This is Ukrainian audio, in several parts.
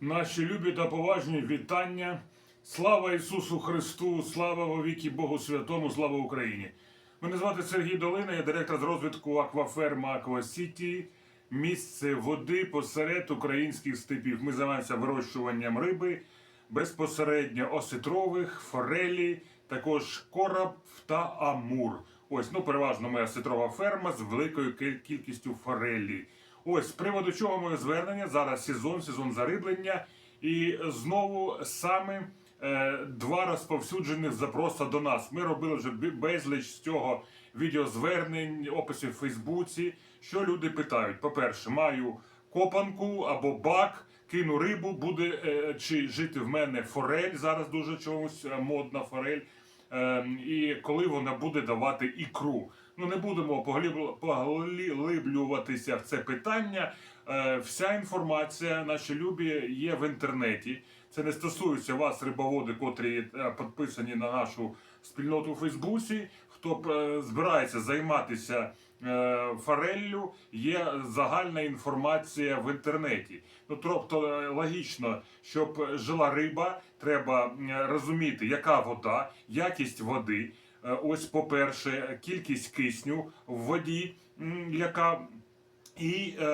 Наші любі та поважні вітання. Слава Ісусу Христу, слава вовіки Богу Святому, слава Україні. Мене звати Сергій Долина, я директор з розвитку Акваферма Аквасіті, місце води посеред українських степів. Ми займаємося вирощуванням риби безпосередньо осетрових, форелі, також кораб та амур. Ось, ну переважно моя осетрова ферма з великою кількістю форелі. Ось з приводу чого моє звернення. Зараз сезон, сезон зариблення. І знову саме е, два розповсюджених запроса до нас. Ми робили вже безліч з цього відеозвернень, описів в Фейсбуці. Що люди питають? По-перше, маю копанку або бак, кину рибу, буде е, чи жити в мене форель. Зараз дуже чомусь е, модна форель. Е, і коли вона буде давати ікру. Ну не будемо поглиб- поглиблюватися в це питання. Е, Вся інформація, наші любі, є в інтернеті. Це не стосується вас, рибоводи, котрі е, підписані на нашу спільноту у Фейсбуці. Хто е, збирається займатися фореллю, є загальна інформація в інтернеті. Ну тобто логічно, щоб жила риба, треба розуміти, яка вода, якість води. Е, Ось, по-перше, кількість кисню в воді, яка і е,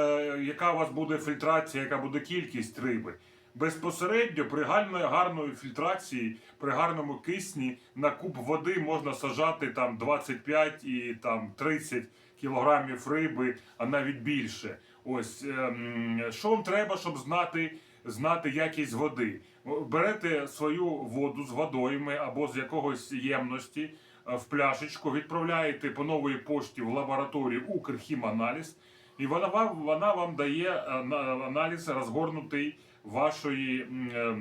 яка у вас буде фільтрація, яка буде кількість риби. Безпосередньо при гарної, фільтрації, при гарному кисні на куб води можна сажати там 25 і там 30 кілограмів риби, а навіть більше. Ось ем, що вам треба, щоб знати, знати якість води? Берете свою воду з водойми або з якогось ємності в пляшечку, відправляєте по новій пошті в лабораторію Укрхіманаліз, і вона вам, вона вам дає е, аналіз розгорнутий вашої, е,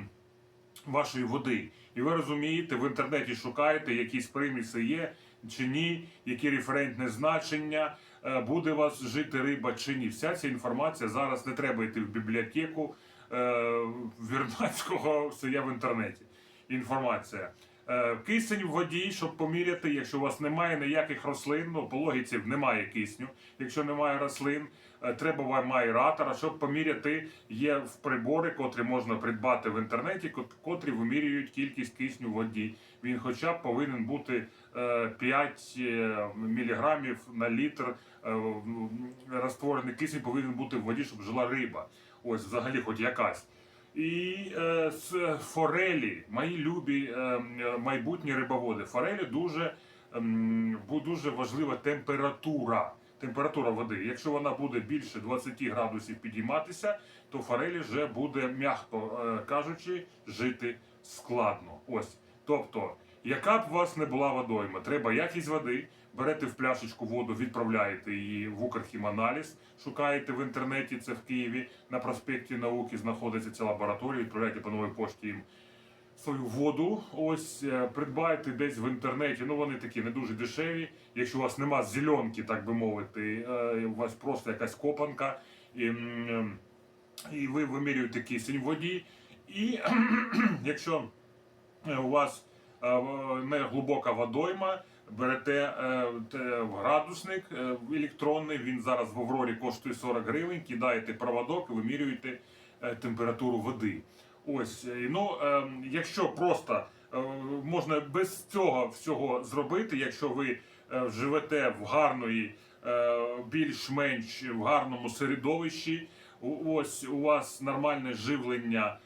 вашої води. І ви розумієте, в інтернеті шукаєте, якісь приміси є чи ні, які референтне значення, е, буде у вас жити риба чи ні. Вся ця інформація зараз не треба йти в бібліотеку е, Вірнацького, все є в інтернеті. Інформація. Е, Кисень в воді, щоб поміряти, якщо у вас немає ніяких рослин, ну по логіці немає кисню. Якщо немає рослин, е, треба вам аератора, щоб поміряти, є в прибори, котрі можна придбати в інтернеті, кот- котрі вимірюють кількість кисню в воді. Він хоча б повинен бути е, 5 е, міліграмів на літр. Розтворений кисень повинен бути в воді, щоб жила риба. Ось взагалі, хоч якась. І е, з форелі, мої любі е, майбутні рибоводи. Форелі дуже, бу- дуже важлива температура. Температура води. Якщо вона буде більше 20 градусів підійматися, то форелі вже буде, м'яко е, кажучи, жити складно. Ось. Тобто, яка б у вас не була водойма, треба якість води, берете в пляшечку воду, відправляєте її в Укрхіманаліз, шукаєте в інтернеті, це в Києві, на проспекті науки знаходиться ця лабораторія, відправляєте по новій пошті їм свою воду. Ось е, придбайте десь в інтернеті. Ну вони такі не дуже дешеві. Якщо у вас нема зеленки, так би мовити, е, у вас просто якась копанка, і, і ви вимірюєте кисень в воді. І якщо е, у вас не глибока водойма, берете е, градусник е, електронний, він зараз в Аврорі коштує 40 гривень, кидаєте проводок і вимірюєте е, температуру води. Ось, ну, якщо просто можна без цього всього зробити, якщо ви живете в гарної, більш-менш в гарному середовищі, ось у вас нормальне живлення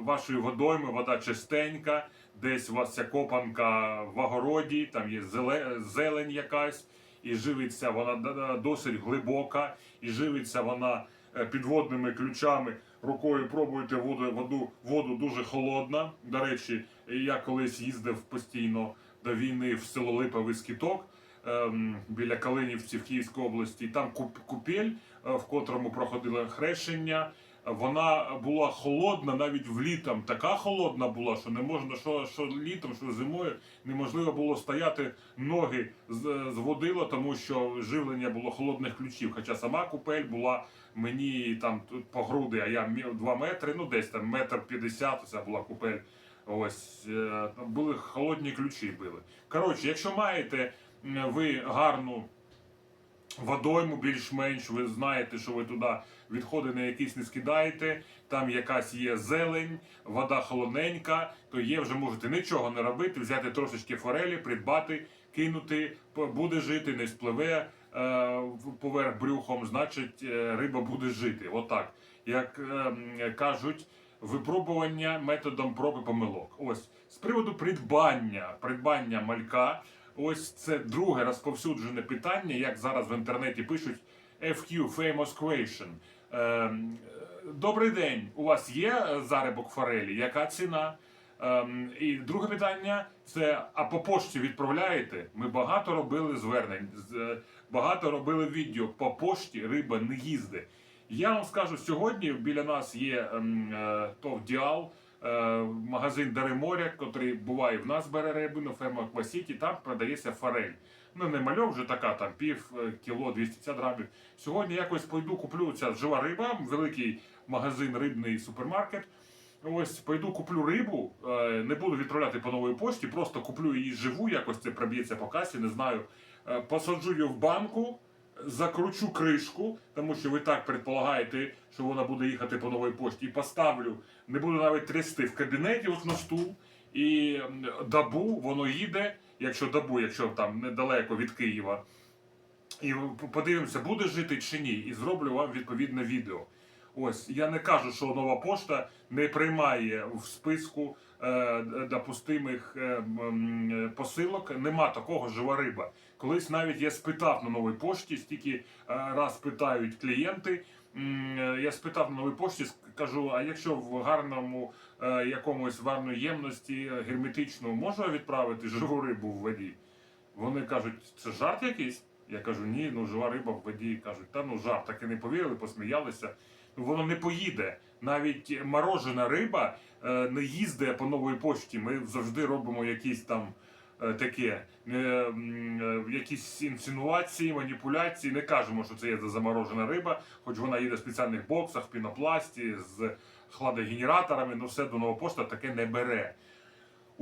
вашої водойми, вода чистенька, десь у вас ця копанка в огороді, там є зеле- зелень якась, і живиться вона досить глибока, і живиться вона е, підводними ключами. Рукою пробуєте воду, воду, воду дуже холодна. До речі, я колись їздив постійно до війни в село Липовий Скіток ем, біля Калинівці в Київській області. Там куп- купель, е, в котрому проходило хрещення. Вона була холодна навіть влітом. Така холодна була, що не можна, що, що літом, що зимою неможливо було стояти ноги з, водила, тому що живлення було холодних ключів. Хоча сама купель була мені там тут по груди, а я мі- 2 метри, ну десь там метр п'ятдесят, це була купель. Ось е, були холодні ключі. Були. Коротше, якщо маєте ви гарну водойму більш-менш, ви знаєте, що ви туди відходи на якісь не скидаєте, там якась є зелень, вода холодненька, то є вже можете нічого не робити, взяти трошечки форелі, придбати, кинути, буде жити, не спливе е, поверх брюхом, значить е, риба буде жити. Отак. Як е, кажуть, випробування методом проби помилок. Ось з приводу придбання, придбання малька. Ось це друге розповсюджене питання, як зараз в інтернеті пишуть FQ Famous Question. Ем, Добрий день. У вас є заробок форелі? Яка ціна? Ем, і друге питання це: а по пошті відправляєте? Ми багато робили звернень, е, багато робили відео. По пошті риба не їздить. Я вам скажу, сьогодні біля нас є ем, е, ТОВ Діал, магазин Дари моря, який буває в нас бере рибу на фермах Квасіті, там продається форель. Ну, не мальок вже така, там пів е, кіло 250 грамів. Сьогодні якось пойду куплю ця жива риба, великий магазин, рибний супермаркет. Ось пойду куплю рибу, е, не буду відправляти по новій пошті, просто куплю її живу, якось це проб'ється по касі, не знаю. Е, Посаджу її в банку, закручу кришку, тому що ви так предполагаєте, що вона буде їхати по новій пошті, і поставлю, не буду навіть трясти в кабінеті ось на стул, і м, добу воно їде, якщо добу, якщо там недалеко від Києва. І подивимося, буде жити чи ні, і зроблю вам відповідне відео. Ось я не кажу, що нова пошта не приймає в списку е, допустимих е, е, посилок. Нема такого жива риба. Колись навіть я спитав на новій пошті, стільки е, раз питають клієнти. е, Я спитав на новій пошті, кажу: а якщо в гарному е, якомусь варної ємності герметичну можна відправити живу рибу в воді? Вони кажуть, це жарт якийсь? Я кажу, ні, ну жива риба в воді. Кажуть, та ну жарт, так і не повірили, посміялися. Ну воно не поїде. Навіть морожена риба не їздить по новій пошті. Ми завжди робимо якісь там таке, е, м, е, якісь інсинуації, маніпуляції. Не кажемо, що це є заморожена риба, хоч вона їде в спеціальних боксах, в пінопласті з хладогенераторами, ну все до нового пошта таке не бере.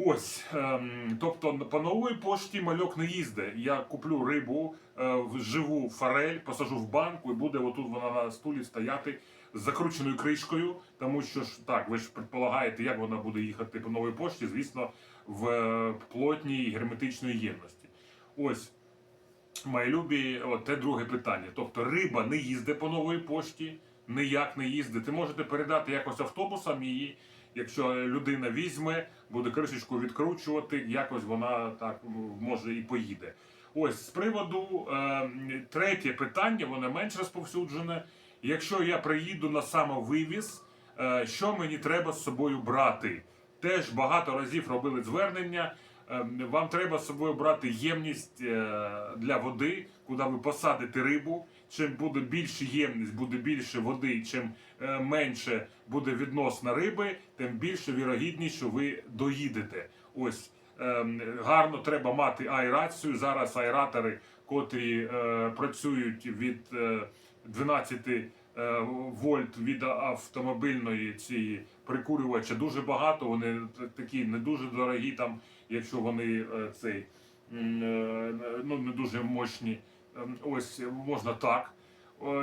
Ось, ем, тобто по новій пошті мальок не їздить. Я куплю рибу, е, живу форель, посажу в банку і буде отут вона на стулі стояти з закрученою кришкою, тому що ж так, ви ж предполагаєте, як вона буде їхати по новій пошті, звісно, в е, плотній герметичної ємності. Ось. Мої любі, от те друге питання. Тобто риба не їздить по новій пошті, ніяк не їздить. Ви можете передати якось автобусом її, якщо людина візьме, буде кришечку відкручувати, якось вона так може і поїде. Ось з приводу е, третє питання, воно менш розповсюджене. Якщо я приїду на самовивіз, е, що мені треба з собою брати? Теж багато разів робили звернення. Ем, Вам треба з собою брати ємність е, для води, куди ви посадите рибу. Чим буде більше ємність, буде більше води, чим е, менше буде відносно риби, тим більше вірогідність, що ви доїдете. Ось ем, гарно треба мати аерацію. Зараз аератори, котрі е, працюють від е, 12 е, вольт від автомобільної цієї прикурювача дуже багато. Вони такі не дуже дорогі, там, якщо вони цей ну, не дуже мощні. Ем, Ось можна так.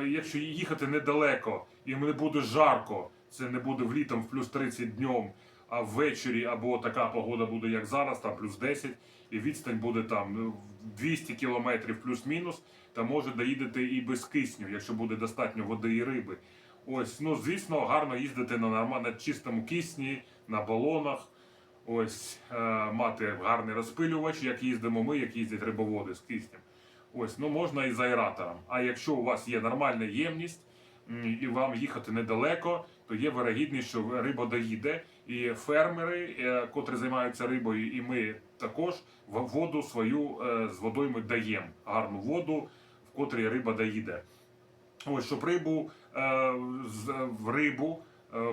Якщо їхати недалеко і не буде жарко, це не буде влітом в плюс 30 днем, а ввечері або така погода буде, як зараз, там плюс 10, і відстань буде там ну, 200 кілометрів плюс-мінус, та може доїдете і без кисню, якщо буде достатньо води і риби. Ось, ну звісно, гарно їздити на нормально чистому кисні, на балонах. Ось е, мати гарний розпилювач, як їздимо ми, як їздять рибоводи з киснем. Ось, ну можна і з аератором. А якщо у вас є нормальна ємність і вам їхати недалеко, то є вирогідність, що риба доїде. І фермери, е, котрі займаються рибою, і ми також воду свою е, з водою ми даємо. Гарну воду, в котрій риба доїде. Ось, щоб рибу е, в рибу,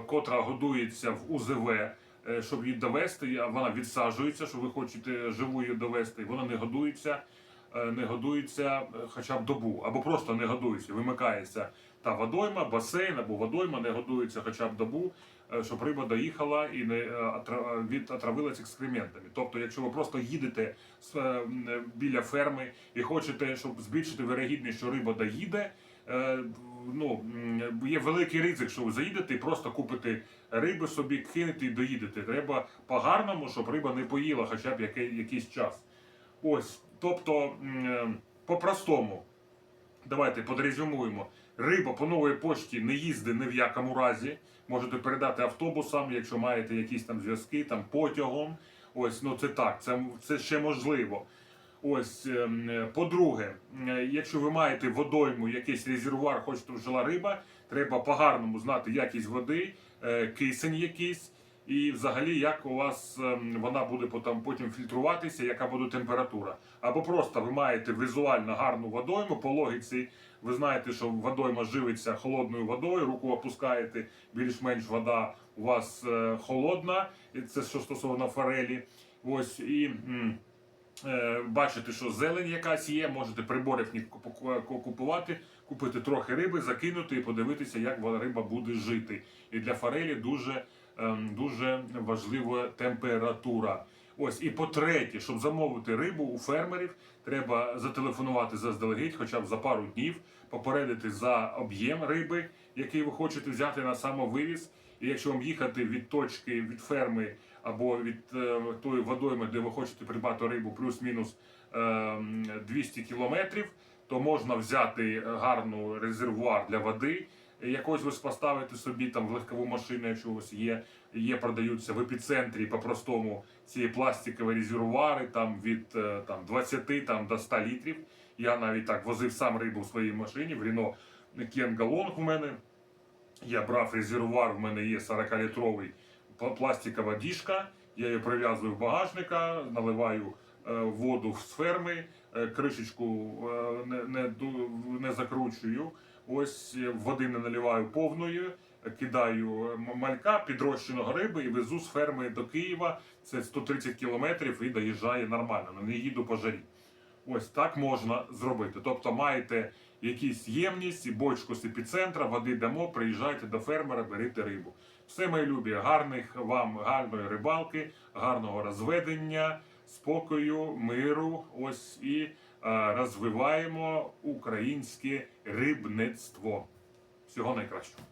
котра годується в УЗВ, щоб її довести, вона відсаджується, що ви хочете живу її довести, вона не годується, не годується е, хоча б добу, або просто не годується, вимикається та водойма, басейн або водойма не годується хоча б добу, е, щоб риба доїхала і не е, від екскрементами. Тобто, якщо ви просто їдете е, біля ферми і хочете, щоб збільшити вирогідність, що риба доїде. е, ну, є великий ризик, що ви заїдете і просто купите риби собі, кинете і доїдете. Треба по-гарному, щоб риба не поїла хоча б який, якийсь час. Ось, тобто, е, по-простому, давайте подрезюмуємо. Риба по новій пошті не їздить ні в якому разі. Можете передати автобусам, якщо маєте якісь там зв'язки, там потягом. Ось, ну це так, це, це ще можливо. Ось, ем, е, по-друге, е, якщо ви маєте водойму, якийсь резервуар, хочете щоб жила риба, треба по-гарному знати якість води, е, кисень якийсь, і взагалі як у вас ем, вона буде потім, потім фільтруватися, яка буде температура. Або просто ви маєте візуально гарну водойму, по логіці ви знаєте, що водойма живиться холодною водою, руку опускаєте, більш-менш вода у вас е, холодна, і це що стосовно форелі. Ось і. м, Е, бачите, що зелень якась є, можете приборів купувати, купити трохи риби, закинути і подивитися, як риба буде жити. І для форелі дуже, дуже важлива температура. Ось і по-третє, щоб замовити рибу у фермерів, треба зателефонувати заздалегідь, хоча б за пару днів, попередити за об'єм риби, який ви хочете взяти на самовивіз. І якщо вам їхати від точки від ферми або від е, тої водойми, де ви хочете придбати рибу, плюс-мінус е, 200 кілометрів, то можна взяти гарну резервуар для води. Якось ви поставите собі там в легкову машину, якщо у вас є, є продаються в епіцентрі по-простому ці пластикові резервуари там від е, там, 20 там, до 100 літрів. Я навіть так возив сам рибу в своїй машині, в Рено Кенгалонг у мене. Я брав резервуар, в мене є 40-літровий пластикова діжка. Я її прив'язую в багажника, наливаю е, воду з ферми, е, кришечку не, не, не закручую. Ось е, води не наливаю повною, е, кидаю малька підрощеного риби і везу з ферми до Києва. Це 130 кілометрів і доїжджає нормально. Не їду по жарі. Ось так можна зробити. Тобто маєте якісь ємність і бочку з епіцентра, води дамо, приїжджайте до фермера, беріть рибу. Все, мої любі, гарних вам гарної рибалки, гарного розведення, спокою, миру. Ось і е, розвиваємо українське рибництво. Всього найкращого.